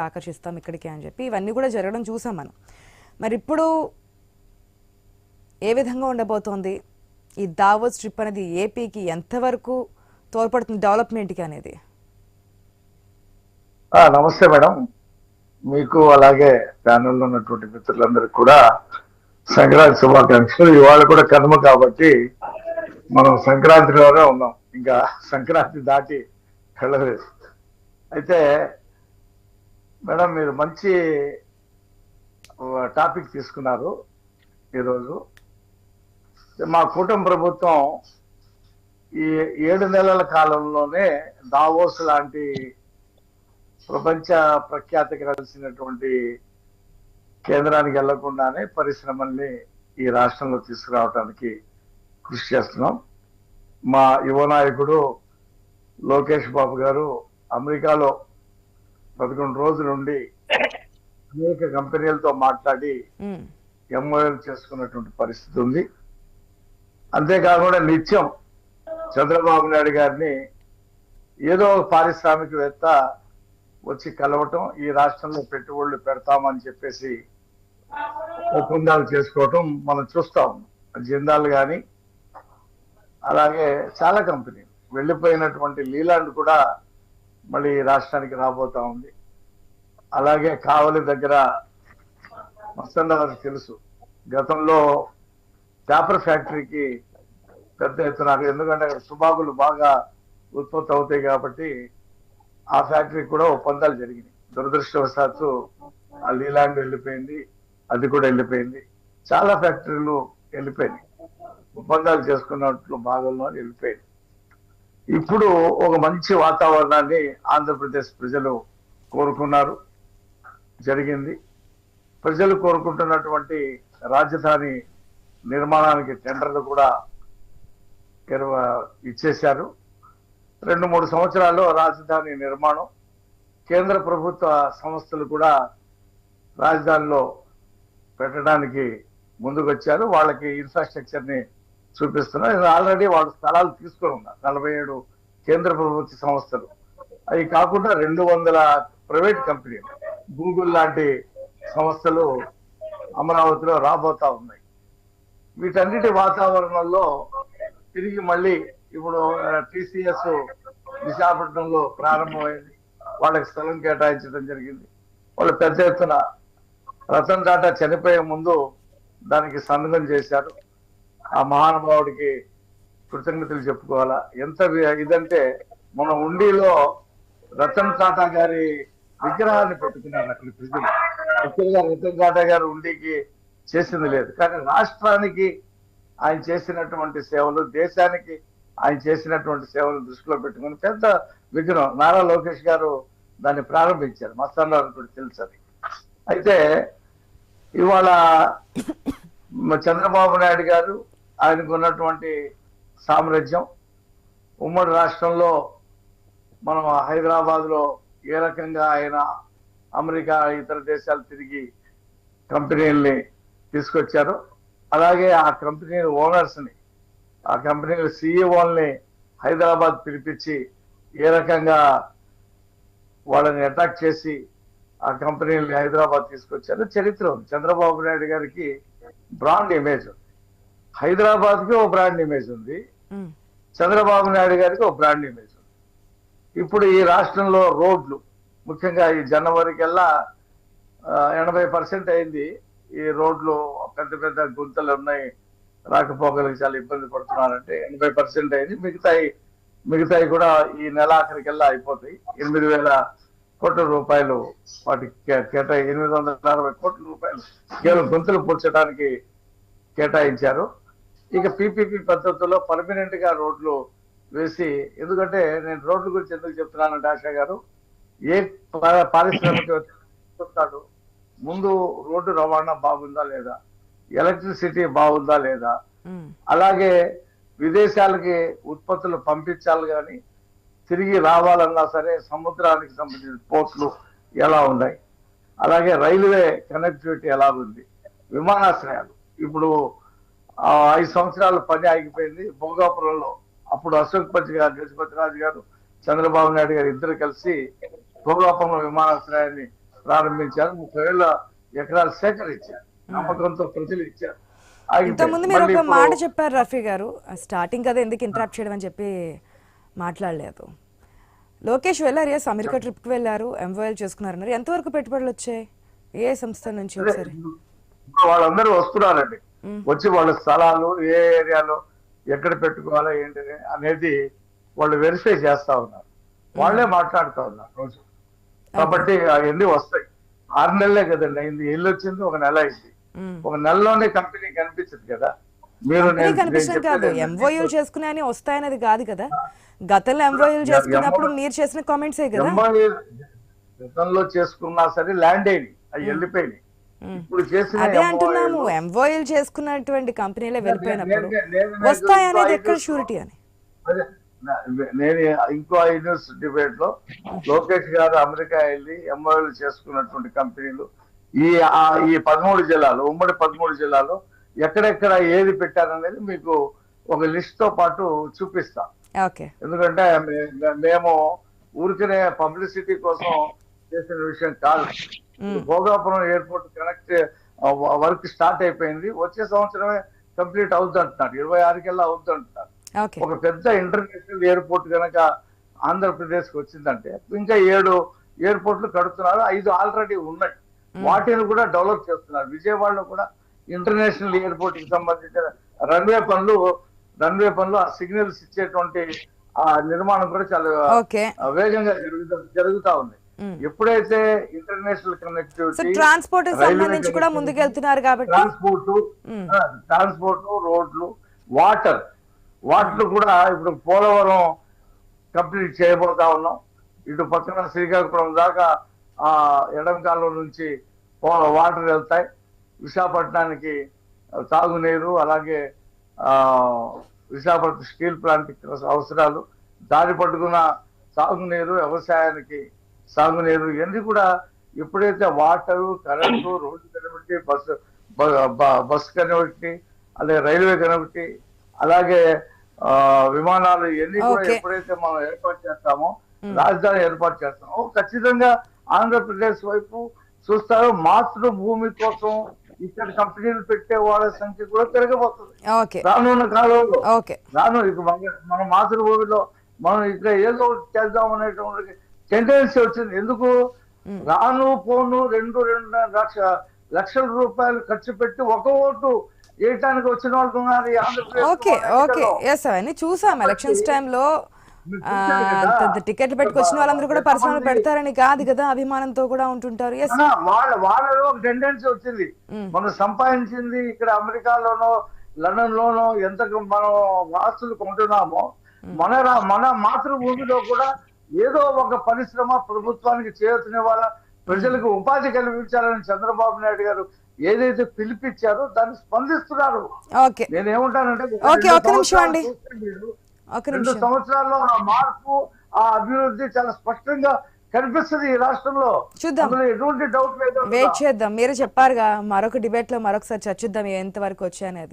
ఆకర్షిస్తాం ఇక్కడికి అని చెప్పి ఇవన్నీ కూడా జరగడం చూసాం మనం. మరి ఇప్పుడు ఏ విధంగా ఉండబోతోంది? ఈ దావోస్ ట్రిప్ అనేది ఏపీకి ఎంతవరకు తోడ్పడుతుంది డెవలప్మెంట్కి అనేది? నమస్తే మేడం. మీకు అలాగే ప్యానెల్లో ఉన్నటువంటి మిత్రులందరికీ కూడా సంక్రాంతి శుభాకాంక్షలు. ఇవాళ కూడా కనుమ కాబట్టి మనం సంక్రాంతిలోనే ఉన్నాం. ఇంకా సంక్రాంతి దాటి వెళ్ళలేదు. అయితే మేడం మీరు మంచి టాపిక్ తీసుకున్నారు ఈరోజు. మా కూటమి ప్రభుత్వం ఈ ఏడు నెలల కాలంలోనే దావోస్ లాంటి ప్రపంచ ప్రఖ్యాతి కలిసినటువంటి కేంద్రానికి వెళ్ళకుండానే పరిశ్రమల్ని ఈ రాష్ట్రంలో తీసుకురావడానికి కృషి చేస్తున్నాం. మా యువ నాయకుడు లోకేష్ బాబు గారు అమెరికాలో పదకొండు రోజుల నుండి అనేక కంపెనీలతో మాట్లాడి. ఎంఓఎల్ చేసుకున్నటువంటి పరిస్థితి ఉంది. అంతేకాకుండా నిత్యం చంద్రబాబు నాయుడు గారిని ఏదో ఒక పారిశ్రామికవేత్త వచ్చి కలవటం ఈ రాష్ట్రంలో పెట్టుబడులు పెడతామని చెప్పేసి ఒప్పందాలు చేసుకోవటం మనం చూస్తాం జిందాల్ కానీ అలాగే చాలా కంపెనీలు. వెళ్ళిపోయినటువంటి లీలాండ్ కూడా మళ్ళీ రాష్ట్రానికి రాబోతా ఉంది. అలాగే కావలి దగ్గర మస్తన్న వారికి తెలుసు. గతంలో పేపర్ ఫ్యాక్టరీకి పెద్ద ఎత్తున ఎందుకంటే అక్కడ సుబాగులు బాగా ఉత్పత్తి అవుతాయి కాబట్టి ఆ ఫ్యాక్టరీకి కూడా ఒప్పందాలు జరిగినాయి. దురదృష్టవశాత్తు ఆ లీలాండ్ వెళ్ళిపోయింది అది కూడా వెళ్ళిపోయింది. చాలా ఫ్యాక్టరీలు వెళ్ళిపోయినాయి. ఒప్పందాలు చేసుకున్నట్లు భాగంలో వెళ్ళిపోయింది. ఇప్పుడు ఒక మంచి వాతావరణాన్ని ఆంధ్రప్రదేశ్ ప్రజలు కోరుకున్నారు. జరిగింది. ప్రజలు కోరుకుంటున్నటువంటి రాజధాని నిర్మాణానికి టెండర్లు కూడా ఇచ్చేశారు. రెండు మూడు సంవత్సరాల్లో రాజధాని నిర్మాణం. కేంద్ర ప్రభుత్వ సంస్థలు కూడా రాజధానిలో పెట్టడానికి ముందుకొచ్చారు. వాళ్ళకి ఇన్ఫ్రాస్ట్రక్చర్ని ని ఆల్రెడీ వాళ్ళు స్థలాలు తీసుకొని ఉన్నారు. నలభై ఏడు కేంద్ర ప్రభుత్వ సంస్థలు. అవి కాకుండా రెండు వందల ప్రైవేట్ కంపెనీలు. గూగుల్ లాంటి సంస్థలు అమరావతిలో రాబోతా ఉన్నాయి. వీటన్నిటి వాతావరణంలో తిరిగి మళ్ళీ ఇప్పుడు టీసీఎస్ విశాఖపట్నంలో ప్రారంభమైంది. వాళ్ళకి స్థలం కేటాయించడం జరిగింది. వాళ్ళు పెద్ద ఎత్తున రతన్ టాటా చనిపోయే ముందు దానికి సంతకం చేశారు. ఆ మహానుభావుడికి కృతజ్ఞతలు చెప్పుకోవాలా? ఎంత ఇదంటే మన ఉండిలో రతన్ టాటా గారి విగ్రహాన్ని పెట్టుకున్నారు అక్కడ ప్రజలు. ముఖ్యంగా రతన్ టాటా గారు ఉండికి చేసింది లేదు. కానీ రాష్ట్రానికి ఆయన చేసినటువంటి సేవలు దేశానికి ఆయన చేసినటువంటి సేవలు దృష్టిలో పెట్టుకుని పెద్ద విగ్రహం. నారా లోకేష్ గారు దాన్ని ప్రారంభించారు. మస్తాన్ కూడా తెలుసు అది. అయితే ఇవాళ చంద్రబాబు నాయుడు గారు ఆయనకు ఉన్నటువంటి సామ్రాజ్యం. ఉమ్మడి రాష్ట్రంలో మనం హైదరాబాద్లో ఏ రకంగా ఆయన అమెరికా ఇతర దేశాలు తిరిగి కంపెనీల్ని తీసుకొచ్చారు అలాగే ఆ కంపెనీ ఓనర్స్ని ఆ కంపెనీల సిఇఓల్ని హైదరాబాద్ పిలిపించి ఏ రకంగా వాళ్ళని అటాక్ చేసి ఆ కంపెనీని హైదరాబాద్ తీసుకొచ్చారు చరిత్ర ఉంది. చంద్రబాబు నాయుడు గారికి బ్రాండ్ ఇమేజ్ ఉంది. హైదరాబాద్కి ఒక బ్రాండ్ ఇమేజ్ ఉంది. చంద్రబాబు నాయుడు గారికి ఒక బ్రాండ్ ఇమేజ్ ఉంది. ఇప్పుడు ఈ రాష్ట్రంలో రోడ్లు ముఖ్యంగా ఈ జనవరికల్లా ఆ, ఎనభై పర్సెంట్ అయింది. ఈ రోడ్లు పెద్ద పెద్ద గుంతలు ఉన్నాయి. రాకపోకలకు చాలా ఇబ్బంది పడుతున్నారంటే ఎనభై పర్సెంట్ అయింది. మిగతాయి మిగతాయి కూడా ఈ నెలాఖరికల్లా అయిపోతాయి. ఎనిమిది వేల కోట్ల రూపాయలు వాటికి కే- కేటాయి ఎనిమిది వందల అరవై కోట్ల రూపాయలు కేవలం గుంతలు పూడ్చడానికి కేటాయించారు. ఇక పిపిపి పద్ధతిలో పర్మనెంట్గా రోడ్లు వేసి ఎందుకంటే నేను రోడ్ల గురించి ఎందుకు చెప్తున్నానంటే ఆశా గారు ఏ పారిశ్రామిక చూస్తాడు ముందు రోడ్డు రవాణా బాగుందా లేదా ఎలక్ట్రిసిటీ బాగుందా లేదా. అలాగే విదేశాలకి ఉత్పత్తులు పంపించాలి కానీ తిరిగి రావాలన్నా సరే సముద్రానికి సంబంధించిన పోర్ట్లు ఎలా ఉన్నాయి అలాగే రైల్వే కనెక్టివిటీ ఎలా ఉంది విమానాశ్రయాలు ఇప్పుడు ఐదు సంవత్సరాల పని ఆగిపోయింది. భోగాపురంలో అప్పుడు అశోక్ పతి గారు గజపతి రాజు గారు చంద్రబాబు నాయుడు గారు ఇద్దరు కలిసి భోగాపురం విమానాశ్రయాన్ని ప్రారంభించారు. ముప్పై వేల ఎకరాలు సేకరించారు నమ్మకంతో ప్రజలు ఇచ్చారు. ఇంతకుముందు మీరు ఒక మాట చెప్పారు రఫీ గారు. స్టార్టింగ్ కదా ఎందుకు ఇంటరాప్ట్ చేయడం అని చెప్పి మాట్లాడలేదు. లోకేష్ వెళ్ళారు ఎస్ అమెరికా ట్రిప్కి వెళ్ళారు ఎంఓఎల్ చేసుకున్నారన్నారు. ఎంతవరకు పెట్టుబడులు వచ్చాయి? ఏ సంస్థ నుంచి ఒకసారి? వాళ్ళందరూ వస్తున్నారండి. వచ్చి వాళ్ళ స్థలాలు ఏ ఏరియాలో ఎక్కడ పెట్టుకోవాలా ఏంటి అనేది వాళ్ళు వెరిఫై చేస్తా ఉన్నారు. వాళ్ళే మాట్లాడుతూ ఉన్నారు రోజు. కాబట్టి అవన్నీ వస్తాయి. ఆరు నెలలే కదండి అయింది. ఇల్లు వచ్చింది ఒక నెల అయింది. ఒక నెలలోనే కంపెనీ కనిపించదు కదా. మీరు కాదు. చేసుకునే వస్తాయనేది కాదు కదా. గతంలో ఎంఓయూలు చేసుకున్నప్పుడు మీరు చేసిన కామెంట్సే కదా. గతంలో చేసుకున్నా సరే ల్యాండ్ అయింది అవి వెళ్ళిపోయినాయి. ఇప్పుడు చేసిన అదే అంటున్నాము. ఎంఓయూలు చేసుకున్నటువంటి కంపెనీలే వెళ్ళిపోయినప్పుడు వస్తాయి అనేది ఎక్కడ షూరిటీ అని? అదే, నేను ఇంకో ఐ న్యూస్ డిబేట్లో లోకేష్ గారు అమెరికా వెళ్ళి ఎంఓఎల్ చేసుకున్నటువంటి కంపెనీలు ఈ ఈ పదమూడు జిల్లాలు ఉమ్మడి పదమూడు జిల్లాలో ఎక్కడెక్కడ ఏది పెట్టారనేది మీకు ఒక లిస్ట్తో పాటు చూపిస్తా. ఎందుకంటే మేము ఊరికనే పబ్లిసిటీ కోసం చేసిన విషయం కాదు. Bhogapuram airport connect work start అయిపోయింది. వచ్చే సంవత్సరమే కంప్లీట్ అవుతుంది అంటున్నారు ఇరవై ఆరుకెల్లా అవుతుంది అంటున్నారు ఓకే. ఒక పెద్ద ఇంటర్నేషనల్ ఎయిర్పోర్ట్ కనుక ఆంధ్రప్రదేశ్కి వచ్చిందంటే ఇంకా ఏడు ఎయిర్పోర్ట్లు కడుతున్నారు. ఐదు ఆల్రెడీ ఉన్నాయి. వాటిని కూడా డెవలప్ చేస్తున్నారు. విజయవాడలో కూడా ఇంటర్నేషనల్ ఎయిర్పోర్ట్కి సంబంధించిన రన్వే పనులు రన్వే పనులు ఆ సిగ్నల్స్ ఇచ్చేటువంటి ఆ నిర్మాణం కూడా చాలా వేగంగా జరుగుతా ఉంది. ఎప్పుడైతే ఇంటర్నేషనల్ కనెక్టివిటీ ట్రాన్స్పోర్ట్ సంబంధించి కూడా ముందుకెళ్తున్నారు కాబట్టి ట్రాన్స్పోర్ట్ ట్రాన్స్పోర్ట్ రోడ్లు వాటర్ వాటర్ కూడా ఇప్పుడు పోలవరం కంప్లీట్ చేయబోతా ఉన్నాం. ఇటు పక్కన శ్రీకాకుళం దాకా ఆ ఎడం కాలువ నుంచి వాటర్ వెళ్తాయి. విశాఖపట్నానికి తాగునీరు అలాగే ఆ విశాఖపట్నం స్టీల్ ప్లాంట్ అవసరాలు. దారి పట్టుకున్న సాగునీరు వ్యవసాయానికి సాగునీరు. ఇవన్నీ కూడా ఎప్పుడైతే వాటరు కరెంటు రోడ్డు కనబట్టి బస్సు బ- బ- బస్ కనబట్టి అలాగే రైల్వే కనబట్టి అలాగే ఆ, విమానాలు ఇవన్నీ కూడా. ఎప్పుడైతే మనం ఏర్పాటు చేస్తామో రాజధాని ఏర్పాటు చేస్తామో ఖచ్చితంగా ఆంధ్రప్రదేశ్ వైపు చూస్తారు మాతృభూమి కోసం ఇక్కడ కంపెనీలు పెట్టే వాళ్ళ సంఖ్య కూడా పెరగబోతుంది. ఓకే. రానున్న కాలంలో. ఓకే. రాను ఇక మన మాతృభూమిలో మనం ఇక్కడ ఏదో చేద్దాం అనేటువంటి టెండెన్సీ వచ్చింది. ఎందుకు? రాను పోను రెండు రెండు లక్ష లక్షల రూపాయలు ఖర్చు పెట్టి ఒక ఓటు వేయటానికి వచ్చిన వాళ్ళు ఉన్నారు ఓకే ఓకే. ఎస్ అవన్నీ చూసాం. ఎలక్షన్స్ టైంలో టికెట్లు పెట్టుకొచ్చిన వాళ్ళందరూ కూడా పర్సనల్ పెడతారని కాదు కదా అభిమానంతో కూడా ఉంటుంటారు. వాళ్ళ వాళ్ళలో ఒక టెండెన్సీ వచ్చింది. మనం సంపాదించింది ఇక్కడ అమెరికాలోనో లండన్ లోనో ఎంత మనం ఆస్తులు కొంటున్నామో మన మన మాతృభూమిలో కూడా ఏదో ఒక పరిశ్రమ ప్రభుత్వానికి చేరుతున్న వాళ్ళ ప్రజలకు ఉపాధి కల్పించాలని చంద్రబాబు నాయుడు గారు ఏదైతే పిలిపించారో దాన్ని స్పందిస్తున్నారు. నేనేమంటానంటే రెండు సంవత్సరాల్లో ఆ మార్పు ఆ అభివృద్ధి చాలా స్పష్టంగా కనిపిస్తుంది ఈ రాష్ట్రంలో. చూద్దాం. ఎటువంటి డౌట్ లేదు వెయిట్ చేద్దాం. మీరే చెప్పారుగా మరొక డిబేట్లో మరొకసారి చర్చిద్దాం ఎంతవరకు వచ్చాయనేది.